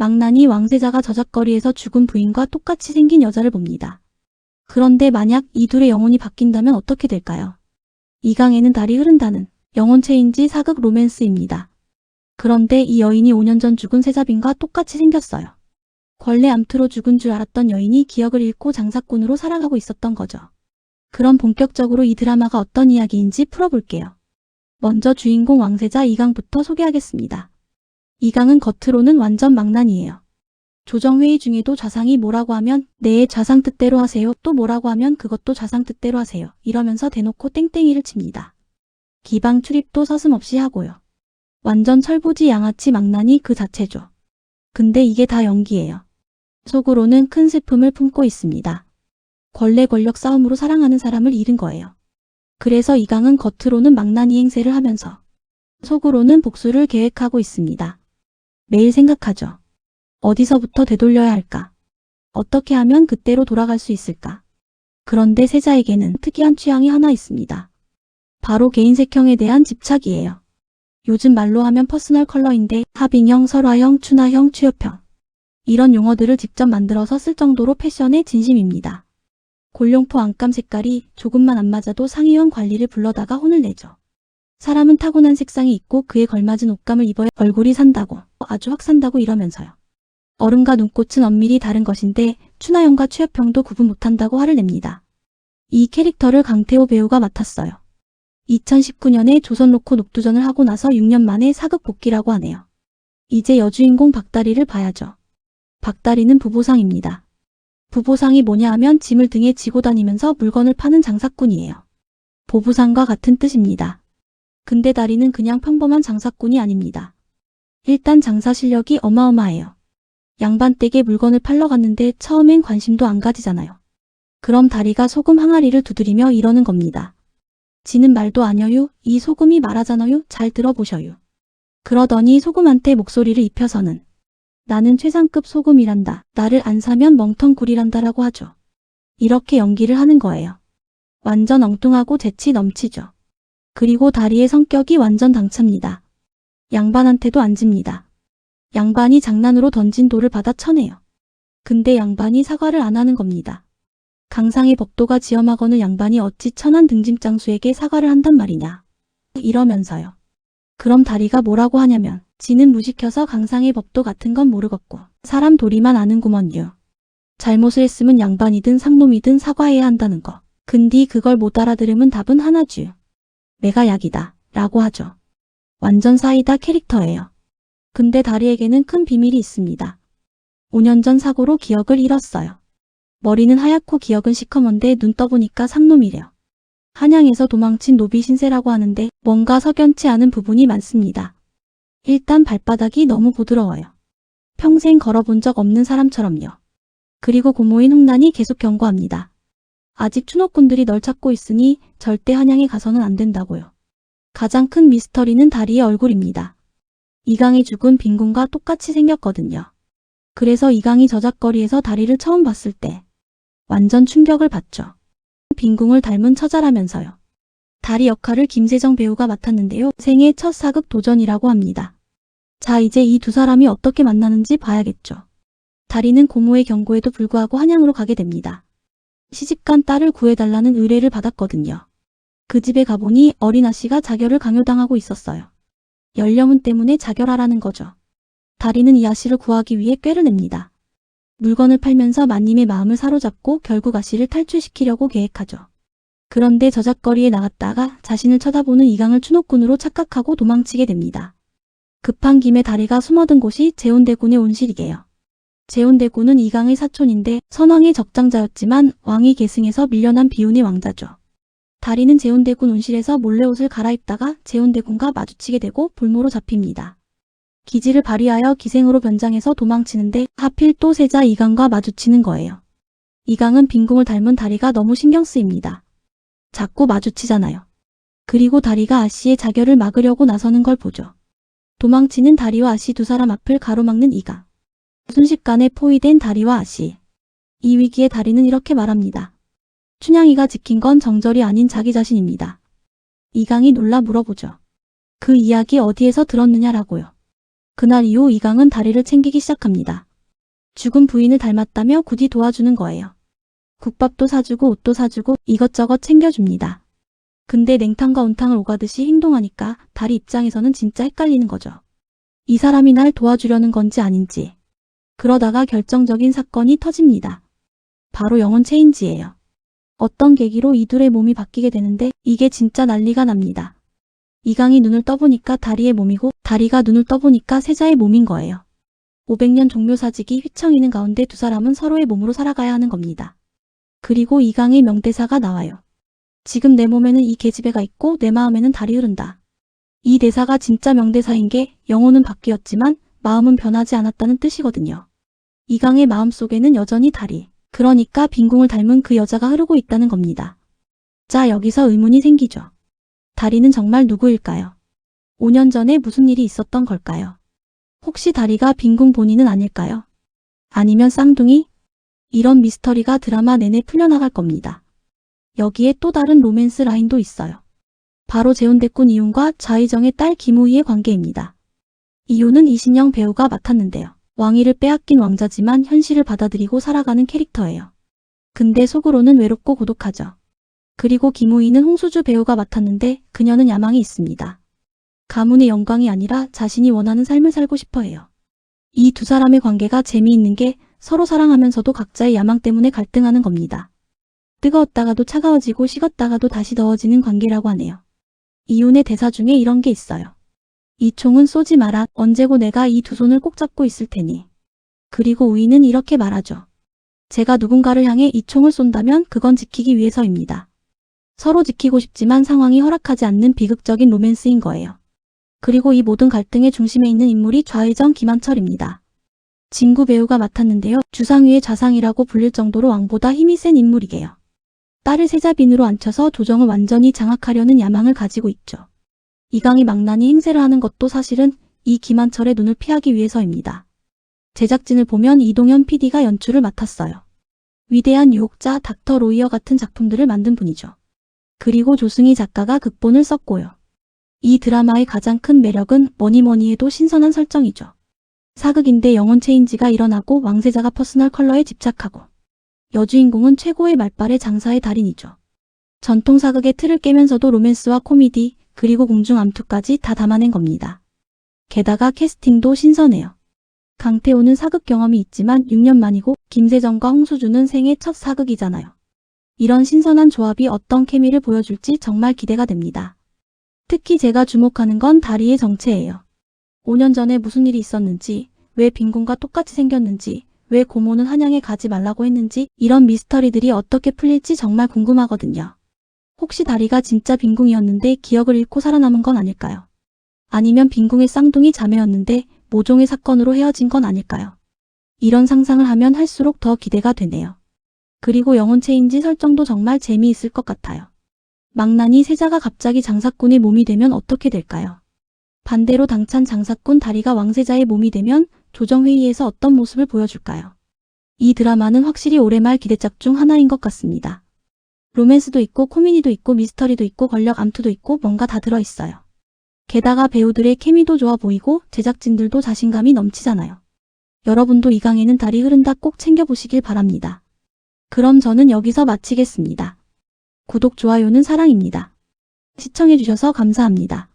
망나니 왕세자가 저작거리에서 죽은 부인과 똑같이 생긴 여자를 봅니다. 그런데 만약 이 둘의 영혼이 바뀐다면 어떻게 될까요? 이강에는 달이 흐른다는 영혼체인지 사극 로맨스입니다. 그런데 이 여인이 5년 전 죽은 세자빈과 똑같이 생겼어요. 권례 암투로 죽은 줄 알았던 여인이 기억을 잃고 장사꾼으로 살아가고 있었던 거죠. 그럼 본격적으로 이 드라마가 어떤 이야기인지 풀어볼게요. 먼저 주인공 왕세자 이강부터 소개하겠습니다. 이 강은 겉으로는 완전 망난이에요. 조정회의 중에도 좌상이 뭐라고 하면 네 좌상 뜻대로 하세요. 또 뭐라고 하면 그것도 좌상 뜻대로 하세요. 이러면서 대놓고 땡땡이를 칩니다. 기방 출입도 서슴없이 하고요. 완전 철부지 양아치 망난이 그 자체죠. 근데 이게 다 연기예요. 속으로는 큰 슬픔을 품고 있습니다. 권례 권력 싸움으로 사랑하는 사람을 잃은 거예요. 그래서 이강은 겉으로는 망나니 행세를 하면서 속으로는 복수를 계획하고 있습니다. 매일 생각하죠. 어디서부터 되돌려야 할까? 어떻게 하면 그때로 돌아갈 수 있을까? 그런데 세자에게는 특이한 취향이 하나 있습니다. 바로 개인색형에 대한 집착이에요. 요즘 말로 하면 퍼스널 컬러인데 합인형, 설화형, 춘화형, 취업형 이런 용어들을 직접 만들어서 쓸 정도로 패션에 진심입니다. 골룡포 안감 색깔이 조금만 안 맞아도 상의원 관리를 불러다가 혼을 내죠. 사람은 타고난 색상이 있고 그에 걸맞은 옷감을 입어야 얼굴이 산다고 아주 확 산다고 이러면서요. 얼음과 눈꽃은 엄밀히 다른 것인데 춘하형과 취업형도 구분 못한다고 화를 냅니다. 이 캐릭터를 강태호 배우가 맡았어요. 2019년에 조선로코 녹두전을 하고 나서 6년 만에 사극 복귀라고 하네요. 이제 여주인공 박다리를 봐야죠. 박다리는 부보상입니다. 부보상이 뭐냐 하면 짐을 등에 지고 다니면서 물건을 파는 장사꾼이에요. 보부상과 같은 뜻입니다. 근데 다리는 그냥 평범한 장사꾼이 아닙니다. 일단 장사 실력이 어마어마해요. 양반 댁에 물건을 팔러 갔는데 처음엔 관심도 안 가지잖아요. 그럼 다리가 소금 항아리를 두드리며 이러는 겁니다. 지는 말도 아녀요. 이 소금이 말하잖아요. 잘 들어보셔요. 그러더니 소금한테 목소리를 입혀서는 나는 최상급 소금이란다. 나를 안 사면 멍텅구리란다라고 하죠. 이렇게 연기를 하는 거예요. 완전 엉뚱하고 재치 넘치죠. 그리고 다리의 성격이 완전 당차입니다. 양반한테도 안 집니다. 양반이 장난으로 던진 돌을 받아 쳐내요. 근데 양반이 사과를 안 하는 겁니다. 강상의 법도가 지엄하고는 양반이 어찌 천한 등짐장수에게 사과를 한단 말이냐. 이러면서요. 그럼 다리가 뭐라고 하냐면 지는 무시켜서 강상의 법도 같은 건 모르겠고 사람 도리만 아는구먼요. 잘못을 했으면 양반이든 상놈이든 사과해야 한다는 거. 근디 그걸 못 알아들으면 답은 하나죠. 내가 약이다. 라고 하죠. 완전 사이다 캐릭터예요. 근데 다리에게는 큰 비밀이 있습니다. 5년 전 사고로 기억을 잃었어요. 머리는 하얗고 기억은 시커먼데 눈 떠보니까 상놈이래요. 한양에서 도망친 노비 신세라고 하는데 뭔가 석연치 않은 부분이 많습니다. 일단 발바닥이 너무 부드러워요. 평생 걸어본 적 없는 사람처럼요. 그리고 고모인 홍난이 계속 경고합니다. 아직 추노꾼들이 널 찾고 있으니 절대 한양에 가서는 안 된다고요. 가장 큰 미스터리는 다리의 얼굴입니다. 이강이 죽은 빈군과 똑같이 생겼거든요. 그래서 이강이 저작거리에서 다리를 처음 봤을 때 완전 충격을 받죠. 빈궁을 닮은 처자라면서요. 다리 역할을 김세정 배우가 맡았는데요. 생애 첫 사극 도전이라고 합니다. 자, 이제 이 두 사람이 어떻게 만나는지 봐야겠죠. 다리는 고모의 경고에도 불구하고 한양으로 가게 됩니다. 시집간 딸을 구해달라는 의뢰를 받았거든요. 그 집에 가보니 어린 아씨가 자결을 강요당하고 있었어요. 연령은 때문에 자결하라는 거죠. 다리는 이 아씨를 구하기 위해 꾀를 냅니다. 물건을 팔면서 마님의 마음을 사로잡고 결국 아씨를 탈출시키려고 계획하죠. 그런데 저작거리에 나갔다가 자신을 쳐다보는 이강을 추노꾼으로 착각하고 도망치게 됩니다. 급한 김에 다리가 숨어든 곳이 재온대군의 온실이게요. 재온대군은 이강의 사촌인데 선왕의 적장자였지만 왕이 계승해서 밀려난 비운의 왕자죠. 다리는 재온대군 온실에서 몰래 옷을 갈아입다가 재온대군과 마주치게 되고 볼모로 잡힙니다. 기지를 발휘하여 기생으로 변장해서 도망치는데 하필 또 세자 이강과 마주치는 거예요. 이강은 빈궁을 닮은 다리가 너무 신경 쓰입니다. 자꾸 마주치잖아요. 그리고 다리가 아씨의 자결을 막으려고 나서는 걸 보죠. 도망치는 다리와 아씨 두 사람 앞을 가로막는 이강. 순식간에 포위된 다리와 아씨. 이 위기에 다리는 이렇게 말합니다. 춘향이가 지킨 건 정절이 아닌 자기 자신입니다. 이강이 놀라 물어보죠. 그 이야기 어디에서 들었느냐라고요. 그날 이후 이강은 다리를 챙기기 시작합니다. 죽은 부인을 닮았다며 굳이 도와주는 거예요. 국밥도 사주고 옷도 사주고 이것저것 챙겨줍니다. 근데 냉탕과 온탕을 오가듯이 행동하니까 다리 입장에서는 진짜 헷갈리는 거죠. 이 사람이 날 도와주려는 건지 아닌지. 그러다가 결정적인 사건이 터집니다. 바로 영혼 체인지예요. 어떤 계기로 이 둘의 몸이 바뀌게 되는데 이게 진짜 난리가 납니다. 이강이 눈을 떠보니까 다리의 몸이고 다리가 눈을 떠보니까 세자의 몸인 거예요. 500년 종묘사직이 휘청이는 가운데 두 사람은 서로의 몸으로 살아가야 하는 겁니다. 그리고 이강의 명대사가 나와요. 지금 내 몸에는 이 계집애가 있고 내 마음에는 달이 흐른다. 이 대사가 진짜 명대사인 게 영혼은 바뀌었지만 마음은 변하지 않았다는 뜻이거든요. 이강의 마음속에는 여전히 달이, 그러니까 빈궁을 닮은 그 여자가 흐르고 있다는 겁니다. 자, 여기서 의문이 생기죠. 다리는 정말 누구일까요? 5년 전에 무슨 일이 있었던 걸까요? 혹시 다리가 빈궁 본인은 아닐까요? 아니면 쌍둥이? 이런 미스터리가 드라마 내내 풀려나갈 겁니다. 여기에 또 다른 로맨스 라인도 있어요. 바로 재혼대꾼 이윤과 좌희정의 딸 김우희의 관계입니다. 이윤은 이신영 배우가 맡았는데요. 왕위를 빼앗긴 왕자지만 현실을 받아들이고 살아가는 캐릭터예요. 근데 속으로는 외롭고 고독하죠. 그리고 김우희는 홍수주 배우가 맡았는데 그녀는 야망이 있습니다. 가문의 영광이 아니라 자신이 원하는 삶을 살고 싶어 해요. 이 두 사람의 관계가 재미있는 게 서로 사랑하면서도 각자의 야망 때문에 갈등하는 겁니다. 뜨거웠다가도 차가워지고 식었다가도 다시 더워지는 관계라고 하네요. 이윤의 대사 중에 이런 게 있어요. 이 총은 쏘지 마라. 언제고 내가 이 두 손을 꼭 잡고 있을 테니. 그리고 우이는 이렇게 말하죠. 제가 누군가를 향해 이 총을 쏜다면 그건 지키기 위해서입니다. 서로 지키고 싶지만 상황이 허락하지 않는 비극적인 로맨스인 거예요. 그리고 이 모든 갈등의 중심에 있는 인물이 좌의정 김한철입니다. 진구 배우가 맡았는데요. 주상위의 좌상이라고 불릴 정도로 왕보다 힘이 센 인물이게요. 딸을 세자빈으로 앉혀서 조정을 완전히 장악하려는 야망을 가지고 있죠. 이강이 망나니 행세를 하는 것도 사실은 이 김한철의 눈을 피하기 위해서입니다. 제작진을 보면 이동현 PD가 연출을 맡았어요. 위대한 유혹자 닥터 로이어 같은 작품들을 만든 분이죠. 그리고 조승희 작가가 극본을 썼고요. 이 드라마의 가장 큰 매력은 뭐니 뭐니 해도 신선한 설정이죠. 사극인데 영혼 체인지가 일어나고 왕세자가 퍼스널 컬러에 집착하고 여주인공은 최고의 말빨의 장사의 달인이죠. 전통 사극의 틀을 깨면서도 로맨스와 코미디, 그리고 공중 암투까지 다 담아낸 겁니다. 게다가 캐스팅도 신선해요. 강태호는 사극 경험이 있지만 6년 만이고 김세정과 홍수주는 생애 첫 사극이잖아요. 이런 신선한 조합이 어떤 케미를 보여줄지 정말 기대가 됩니다. 특히 제가 주목하는 건 다리의 정체예요. 5년 전에 무슨 일이 있었는지, 왜 빈곤과 똑같이 생겼는지, 왜 고모는 한양에 가지 말라고 했는지 이런 미스터리들이 어떻게 풀릴지 정말 궁금하거든요. 혹시 다리가 진짜 빈궁이었는데 기억을 잃고 살아남은 건 아닐까요? 아니면 빈궁의 쌍둥이 자매였는데 모종의 사건으로 헤어진 건 아닐까요? 이런 상상을 하면 할수록 더 기대가 되네요. 그리고 영혼 체인지 설정도 정말 재미있을 것 같아요. 망나니 세자가 갑자기 장사꾼의 몸이 되면 어떻게 될까요? 반대로 당찬 장사꾼 다리가 왕세자의 몸이 되면 조정회의에서 어떤 모습을 보여줄까요? 이 드라마는 확실히 올해 말 기대작 중 하나인 것 같습니다. 로맨스도 있고 코미디도 있고 미스터리도 있고 권력 암투도 있고 뭔가 다 들어있어요. 게다가 배우들의 케미도 좋아 보이고 제작진들도 자신감이 넘치잖아요. 여러분도 이 강에는 달이 흐른다 꼭 챙겨보시길 바랍니다. 그럼 저는 여기서 마치겠습니다. 구독, 좋아요는 사랑입니다. 시청해주셔서 감사합니다.